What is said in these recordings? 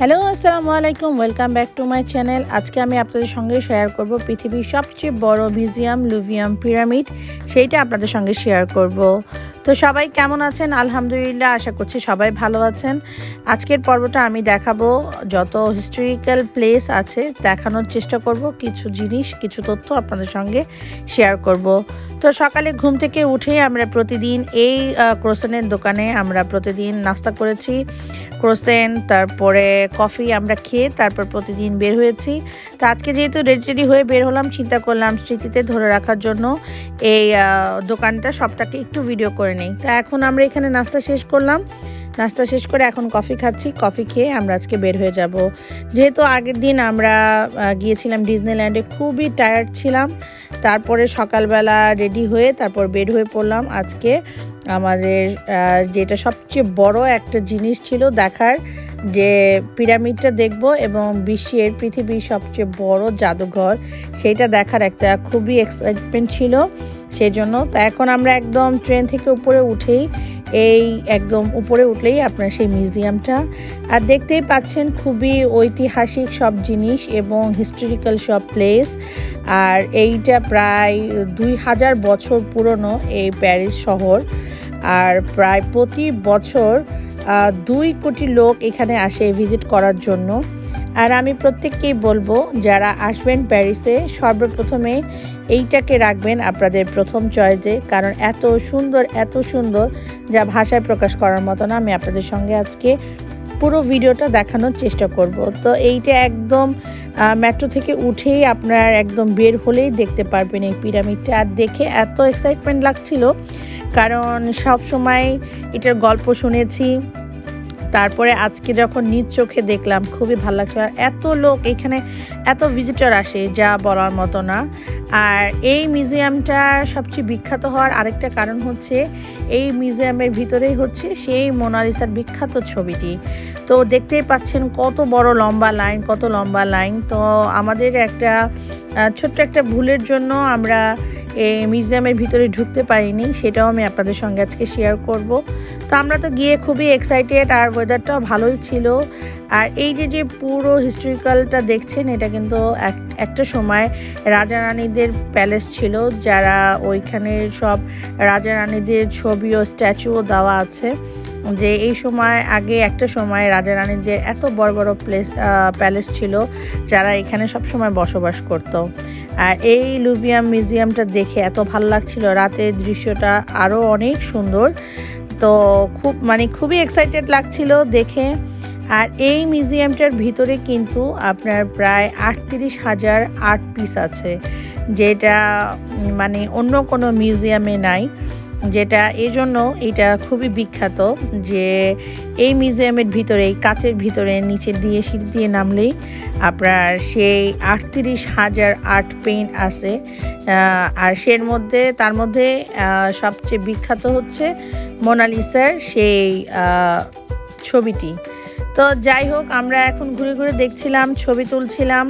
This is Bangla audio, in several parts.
হ্যালো আসসালামু আলাইকুম welcome back to my channel আজকে আমি আপনাদের সঙ্গে শেয়ার করব পৃথিবীর সবচেয়ে বড় মিউজিয়াম লুভিয়াম পিরামিড সেইটা আপনাদের সঙ্গে শেয়ার করব। তো সবাই কেমন আছেন? আলহামদুলিল্লাহ, আশা করছি সবাই ভালো আছেন। আজকের পর্বটা আমি দেখাবো যত হিস্টোরিক্যাল প্লেস আছে, দেখানোর চেষ্টা করব, কিছু জিনিস, কিছু তথ্য আপনাদের সঙ্গে শেয়ার করব। তো সকালে ঘুম থেকে উঠে আমরা প্রতিদিন এই ক্রোসেনের দোকানে আমরা প্রতিদিন নাস্তা করেছি। ক্রোসেন, তারপরে কফি আমরা খেয়ে তারপর প্রতিদিন বের হয়েছি। তো আজকে যেহেতু রেডি রেডি হয়ে বের হলাম, চিন্তা করলাম স্মৃতিতে ধরে রাখার জন্য এই দোকানটা সবটাকে একটু ভিডিও করে নিই। তা এখন আমরা এখানে নাস্তা শেষ করলাম। নাস্তা শেষ করে এখন কফি খাচ্ছি। কফি খেয়ে আমরা আজকে বের হয়ে যাব। যেহেতু আগের দিন আমরা গিয়েছিলাম ডিজনিল্যান্ডে, খুবই টায়ার্ড ছিলাম। তারপরে সকালবেলা রেডি হয়ে তারপর বের হয়ে পড়লাম। আজকে আমাদের যেটা সবচেয়ে বড় একটা জিনিস ছিল দেখার, যে পিরামিডটা দেখব এবং বিশ্বের পৃথিবীর সবচেয়ে বড় জাদুঘর, সেইটা দেখার একটা খুবই এক্সাইটমেন্ট ছিল। সেই জন্য তো এখন আমরা একদম ট্রেন থেকে উপরে উঠেই এই একদম উপরে উঠলেই আপনার সেই মিউজিয়ামটা। আর দেখতেই পাচ্ছেন খুবই ঐতিহাসিক সব জিনিস এবং হিস্টোরিক্যাল সব প্লেস। আর এইটা প্রায় দুই হাজার বছর পুরনো এই প্যারিস শহর। আর প্রায় প্রতি বছর দুই কোটি লোক এখানে আসে ভিজিট করার জন্য। আর আমি প্রত্যেককেই বলব, যারা আসবেন প্যারিসে, সর্বপ্রথমে এইটাকে রাখবেন আপনাদের প্রথম চয়েসে, কারণ এত সুন্দর এত সুন্দর যা ভাষায় প্রকাশ করার মতো না। আমি আপনাদের সঙ্গে আজকে পুরো ভিডিওটা দেখানোর চেষ্টা করব। তো এইটা একদম মেট্রো থেকে উঠেই আপনার একদম বের হলেই দেখতে পারবেন এই পিরামিডটা। আর দেখে এত এক্সাইটমেন্ট লাগছিল, কারণ সব সময় এটার গল্প শুনেছি তারপরে আজকে যখন নিজ চোখে দেখলাম, খুবই ভালো লাগছে। আর এত লোক এখানে, এত ভিজিটর আসে যা বলার মতো না। আর এই মিউজিয়ামটা সবচেয়ে বিখ্যাত হওয়ার আরেকটা কারণ হচ্ছে, এই মিউজিয়ামের ভিতরেই হচ্ছে সেই মোনালিসার বিখ্যাত ছবিটি। তো দেখতেই পাচ্ছেন কত বড় লম্বা লাইন কত লম্বা লাইন তো আমাদের একটা ছোট্ট একটা ভুলের জন্য আমরা মিউজিয়ামের ভিতরে ঢুকতে পারিনি, সেটাও আমি আপনাদের সঙ্গে আজকে শেয়ার করব। তো আমরা তো গিয়ে খুবই এক্সাইটেড আর ওয়েদারটাও ভালোই ছিল। আর এই যে যে পুরো হিস্টোরিক্যালটা দেখছেন, এটা কিন্তু এক- একটা সময় রাজা রানীদের প্যালেস ছিল, যারা ওইখানে সব রাজা রানীদের ছবি ও স্ট্যাচুও দেওয়া আছে। যে এই সময় আগে একটা সময় রাজা রানীদের এত বড় বড় প্লেস প্যালেস ছিল যারা এখানে সব সময় বসবাস করত। আর এই লুভিয়াম মিউজিয়ামটা দেখে এত ভালো লাগছিল। রাতের দৃশ্যটা আরও অনেক সুন্দর। তো খুব মানে খুবই এক্সাইটেড লাগছিল দেখে। আর এই মিউজিয়ামটার ভিতরে কিন্তু আপনার প্রায় আটত্রিশ হাজার আর্ট পিস আছে। যেটা মানে অন্য কোনো মিউজিয়ামে নাই। যেটা এই জন্য এটা খুবই বিখ্যাত যে এই মিউজিয়ামের ভিতরে, এই কাচের ভিতরে, নিচে দিয়ে সিঁড়ি দিয়ে নামলেই আপনার সেই আটত্রিশ হাজার আর্ট পেইন্ট আছে। আর সের মধ্যে, তার মধ্যে সবচেয়ে বিখ্যাত হচ্ছে মোনালিসার সেই ছবিটি। তো যাই হোক, আমরা এখন ঘুরে ঘুরে দেখছিলাম, ছবি তুলছিলাম।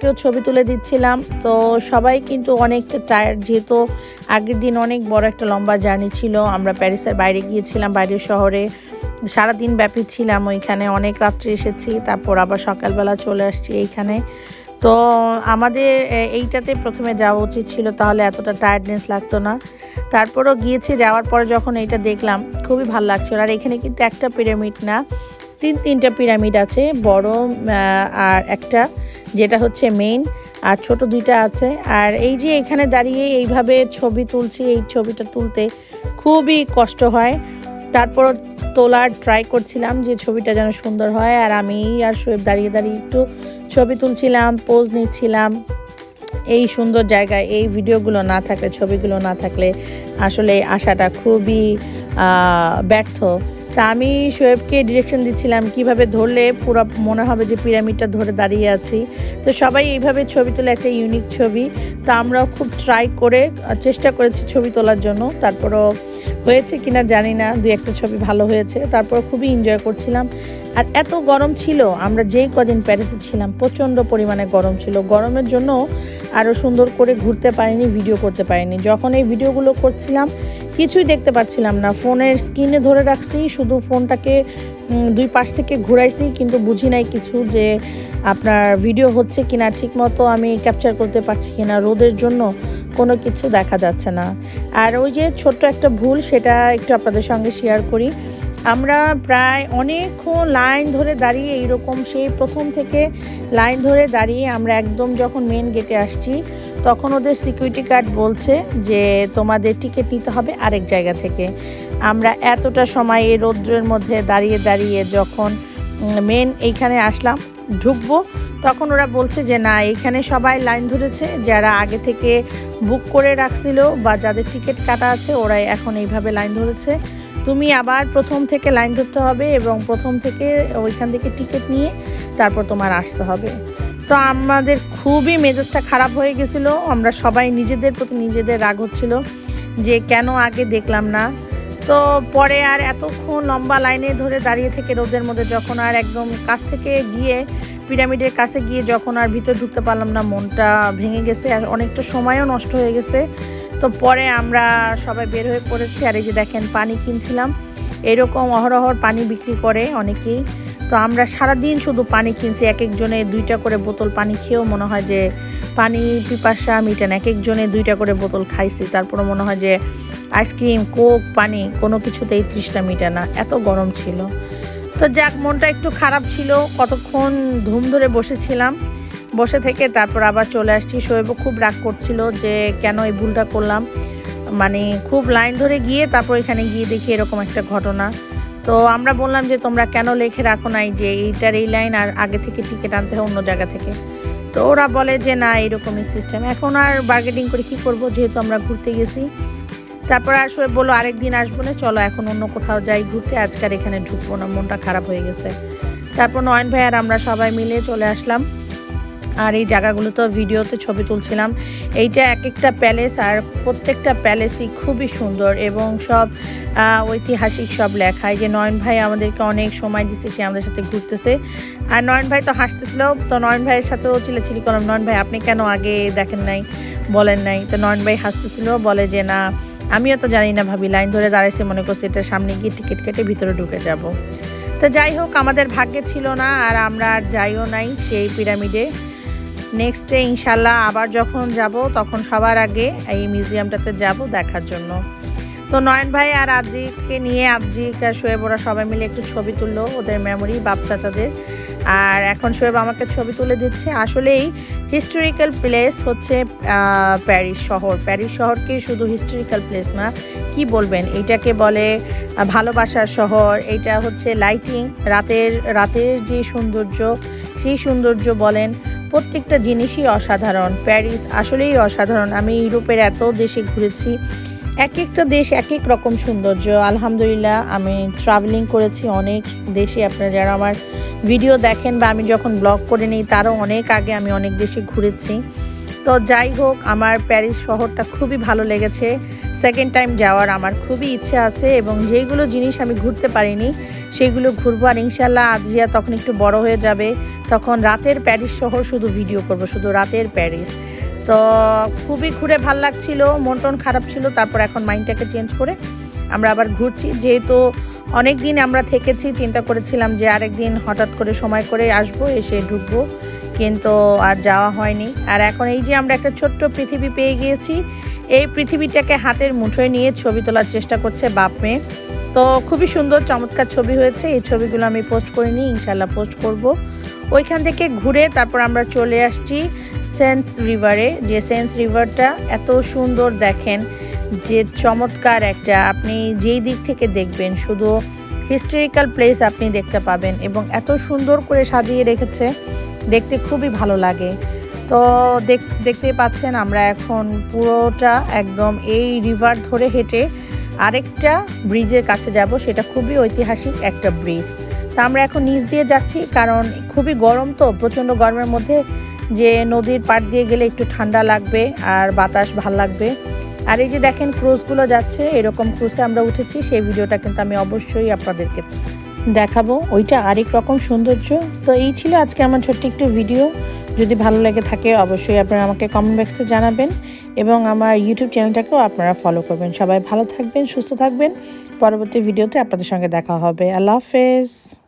কেউ ছবি তুলে দিচ্ছিলাম। তো সবাই কিন্তু অনেকটা টায়ার্ড যেহেতু আগের দিন অনেক বড় একটা লম্বা জার্নি ছিল। আমরা প্যারিসের বাইরে গিয়েছিলাম, বাইরের শহরে। সারাদিন ব্যাপী ছিলাম ওইখানে, অনেক রাত্রে এসেছি, তারপর আবার সকালবেলা চলে আসছি এইখানে। তো আমাদের এইটাতে প্রথমে যাওয়া উচিত ছিল, তাহলে এতটা টায়ার্ডনেস লাগতো না। তারপরও গিয়েছি, যাওয়ার পরে যখন এইটা দেখলাম, খুবই ভালো লাগছিল। আর এখানে কিন্তু একটা পিরামিড না, তিন তিনটা পিরামিড আছে, বড় আর একটা যেটা হচ্ছে মেইন আর ছোট দুইটা আছে। আর এই যে এখানে দাঁড়িয়ে এইভাবে ছবি তুলছি, এই ছবিটা তুলতে খুবই কষ্ট হয়। তারপর তোলার ট্রাই করছিলাম যে ছবিটা যেন সুন্দর হয়, আর আমি আর শোয়েব দাঁড়িয়ে দাঁড়িয়ে একটু ছবি তুলছিলাম পোজ নিচ্ছিলাম। এই সুন্দর জায়গায় এই ভিডিওগুলো না থাকলে, ছবিগুলো না থাকলে আসলে আশাটা খুবই ব্যর্থ। তা আমি শোয়েবকে ডিরেকশন দিচ্ছিলাম কীভাবে ধরলে পুরো মনে হবে যে পিরামিডটা ধরে দাঁড়িয়ে আছি। তো সবাই এইভাবে ছবি তোলে একটা ইউনিক ছবি। তা আমরাও খুব ট্রাই করে চেষ্টা করেছি ছবি তোলার জন্য। তারপরও হয়েছে কিনা জানি না, দুই একটা ছবি ভালো হয়েছে, তারপর খুবই এনজয় করছিলাম। আর এত গরম ছিল, আমরা যেই কদিন প্যারিসে ছিলাম, প্রচণ্ড পরিমাণে গরম ছিল। গরমের জন্য আরও সুন্দর করে ঘুরতে পারিনি ভিডিও করতে পারিনি। যখন এই ভিডিওগুলো করছিলাম, কিছুই দেখতে পাচ্ছিলাম না। ফোনের স্ক্রিনে ধরে রাখছি, শুধু ফোনটাকে দুই পাশ থেকে ঘুরাইছি, কিন্তু বুঝি নাই কিছু যে আপনার ভিডিও হচ্ছে কিনা ঠিক মতো আমি ক্যাপচার করতে পারছি কিনা, রোদের জন্য কোনো কিছু দেখা যাচ্ছে না। আর ওই যে ছোট্ট একটা ভুল, সেটা একটু আপনাদের সঙ্গে শেয়ার করি। আমরা প্রায় অনেকক্ষণ লাইন ধরে দাঁড়িয়ে এইরকম সেই প্রথম থেকে লাইন ধরে দাঁড়িয়ে আমরা একদম যখন মেন গেটে আসছি তখন ওদের সিকিউরিটি গার্ড বলছে যে তোমাদের টিকিট নিতে হবে আরেক জায়গা থেকে। আমরা এতটা সময় এই রৌদ্রের মধ্যে দাঁড়িয়ে দাঁড়িয়ে যখন মেন এইখানে আসলাম, ঢুকবো, তখন ওরা বলছে যে না এখানে সবাই লাইন ধরেছে, যারা আগে থেকে বুক করে রাখছিল বা যাদের টিকিট কাটা আছে, ওরাই এখন এইভাবে লাইন ধরেছে। তুমি আবার প্রথম থেকে লাইন ধরতে হবে এবং প্রথম থেকে ওইখান থেকে টিকিট নিয়ে তারপর তোমার আসতে হবে। তো আমাদের খুবই মেজাজটা খারাপ হয়ে গেছিল। আমরা সবাই নিজেদের প্রতি নিজেদের রাগ হচ্ছিল যে কেন আগে দেখলাম না। তো পরে আর এতক্ষণ লম্বা লাইনে ধরে দাঁড়িয়ে থেকে রোদের মধ্যে যখন আর একদম কাছ থেকে গিয়ে পিরামিডের কাছে গিয়ে যখন আর ভিতরে ঢুকতে পারলাম না, মনটা ভেঙে গেছে আর অনেকটা সময়ও নষ্ট হয়ে গেছে। তো পরে আমরা সবাই বের হয়ে পড়েছি আর এই যে দেখেন পানি কিনছিলাম। এরকম অহরহর পানি বিক্রি করে অনেকেই। তো আমরা সারাদিন শুধু পানি কিনছি এক একজনে দুইটা করে বোতল পানি খেয়েও মনে হয় যে পানি, পিপাসা মিটেন এক একজনে দুইটা করে বোতল খাইছি তারপরে মনে হয় যে আইসক্রিম, কোক, পানি কোনো কিছুতেই তৃষ্ণা মিটে না। এত গরম ছিল। তো যাক, মনটা একটু খারাপ ছিল। কতক্ষণ ধুম ধরে বসেছিলাম। বসে থেকে তারপর আবার চলে আসছি। শোয়েবও খুব রাগ করছিল যে কেন এই ভুলটা করলাম। মানে খুব লাইন ধরে গিয়ে তারপর এখানে গিয়ে দেখি এরকম একটা ঘটনা। তো আমরা বললাম যে তোমরা কেন লেখে রাখো নাই যে এইটার এই লাইন আর আগে থেকে টিকিট আনতে হয় অন্য জায়গা থেকে। তো ওরা বলে যে না, এরকমই সিস্টেম এখন আর বার্গেটিং করে কি করব? যেহেতু আমরা ঘুরতে গেছি। তারপর শোয়েব বলল আরেকদিন আসব না, চলো এখন অন্য কোথাও যাই ঘুরতে। আজকাল এখানে ঢুকবো না, মনটা খারাপ হয়ে গেছে। তারপর নয়ন ভাই আর আমরা সবাই মিলে চলে আসলাম। আর এই জায়গাগুলোতে ভিডিওতে ছবি তুলছিলাম। এইটা এক একটা প্যালেস আর প্রত্যেকটা প্যালেসই খুবই সুন্দর এবং সব ঐতিহাসিক সব লেখায় যে নয়ন ভাই আমাদেরকে অনেক সময় দিচ্ছে, সে আমাদের সাথে ঘুরতেছে। আর নয়ন ভাই তো হাসতেছিল, তো নয়ন ভাইয়ের সাথেও চিলেচিলি করলাম, নয়ন ভাই, আপনি কেন আগে দেখেন নাই, বলেন নাই? তো নয়ন ভাই হাসতেছিল, বলে যে, না, আমিও তো জানি না ভাবি, লাইন ধরে দাঁড়াইছে মনে করছি এটা সামনে গিয়ে টিকিট কেটে ভিতরে ঢুকে যাব। তো যাই হোক, আমাদের ভাগ্যে ছিল না, আর আমরা আর যাইও নাই সেই পিরামিডে। নেক্সট ইনশাল্লাহ আবার যখন যাব, তখন সবার আগে এই মিউজিয়ামটাতে যাব দেখার জন্য। তো নয়ন ভাই আর আবজিকে নিয়ে আবজিক আর শোয়েব, ওরা সবাই মিলে একটু ছবি তুললো ওদের মেমোরি বাপ চাচাদের। আর এখন শোয়েব আমাকে ছবি তুলে দিচ্ছে। আসলেই হিস্টোরিক্যাল প্লেস হচ্ছে প্যারিস শহর। প্যারিস শহরকে শুধু হিস্টোরিক্যাল প্লেস না, কি বলবেন? এইটাকে বলে ভালোবাসার শহর। এটা হচ্ছে লাইটিং রাতের রাতের যে সৌন্দর্য, সেই সৌন্দর্য বলেন প্রত্যেকটা জিনিসই অসাধারণ। প্যারিস আসলেই অসাধারণ। আমি ইউরোপের এত দেশে ঘুরেছি এক একটা দেশ এক এক রকম সৌন্দর্য। আলহামদুলিল্লাহ, আমি ট্রাভেলিং করেছি অনেক দেশে। আপনারা যারা আমার ভিডিও দেখেন বা আমি যখন ব্লগ করে নিই, তারও অনেক আগে আমি অনেক দেশে ঘুরেছি। তো যাই হোক, আমার প্যারিস শহরটা খুবই ভালো লেগেছে। সেকেন্ড টাইম যাওয়ার আমার খুবই ইচ্ছে আছে এবং যেইগুলো জিনিস আমি ঘুরতে পারিনি সেগুলো ঘুরবো আর ইনশাল্লাহ আজিয়া তখন একটু বড় হয়ে যাবে। তখন রাতের প্যারিস শহর শুধু ভিডিও করব, শুধু রাতের প্যারিস। তো খুবই ঘুরে ভালো লাগছিল, মন টন খারাপ ছিল, তারপর এখন মাইন্ডটাকে চেঞ্জ করে আমরা আবার ঘুরছি। যেহেতু অনেক দিন আমরা থেকেছি, চিন্তা করেছিলাম যে আরেক দিন হঠাৎ করে সময় করে আসব, এসে ঢুকবো। কিন্তু আর যাওয়া হয়নি। আর এখন এই যে আমরা একটা ছোট্ট পৃথিবী পেয়ে গিয়েছি এই পৃথিবীটাকে হাতের মুঠোয় নিয়ে ছবি তোলার চেষ্টা করছে বাপ মেয়ে তো খুবই সুন্দর, চমৎকার ছবি হয়েছে। এই ছবিগুলো আমি পোস্ট করে করিনি ইনশাল্লাহ পোস্ট করব। ওইখান থেকে ঘুরে তারপর আমরা চলে আসছি সেন্স রিভারে। যে সেন্স রিভারটা এত সুন্দর দেখেন, যে চমৎকার একটা, আপনি যেই দিক থেকে দেখবেন, শুধু হিস্টোরিক্যাল প্লেস আপনি দেখতে পাবেন এবং এত সুন্দর করে সাজিয়ে রেখেছে, দেখতে খুবই ভালো লাগে। তো দেখ- দেখতেই পাচ্ছেন আমরা এখন পুরোটা একদম এই রিভার ধরে হেঁটে আরেকটা ব্রিজের কাছে যাব, সেটা খুবই ঐতিহাসিক একটা ব্রিজ তা আমরা এখন নিচ দিয়ে যাচ্ছি, কারণ খুবই গরম তো, প্রচণ্ড গরমের মধ্যে যে নদীর পাড় দিয়ে গেলে একটু ঠান্ডা লাগবে আর বাতাস ভালো লাগবে। আর এই যে দেখেন ক্রুজগুলো যাচ্ছে, এরকম ক্রুজে আমরা উঠেছি, সেই ভিডিওটা কিন্তু আমি অবশ্যই আপনাদেরকে দেখাবো। ওইটা আরেক রকম সৌন্দর্য। তো এই ছিল আজকে আমার ছোট্ট একটু ভিডিও যদি ভালো লেগে থাকে, অবশ্যই আপনারা আমাকে কমেন্ট বক্সে জানাবেন এবং আমার ইউটিউব চ্যানেলটাকেও আপনারা ফলো করবেন। সবাই ভালো থাকবেন, সুস্থ থাকবেন। পরবর্তী ভিডিওতে আপনাদের সঙ্গে দেখা হবে। আল্লাহ হাফেজ।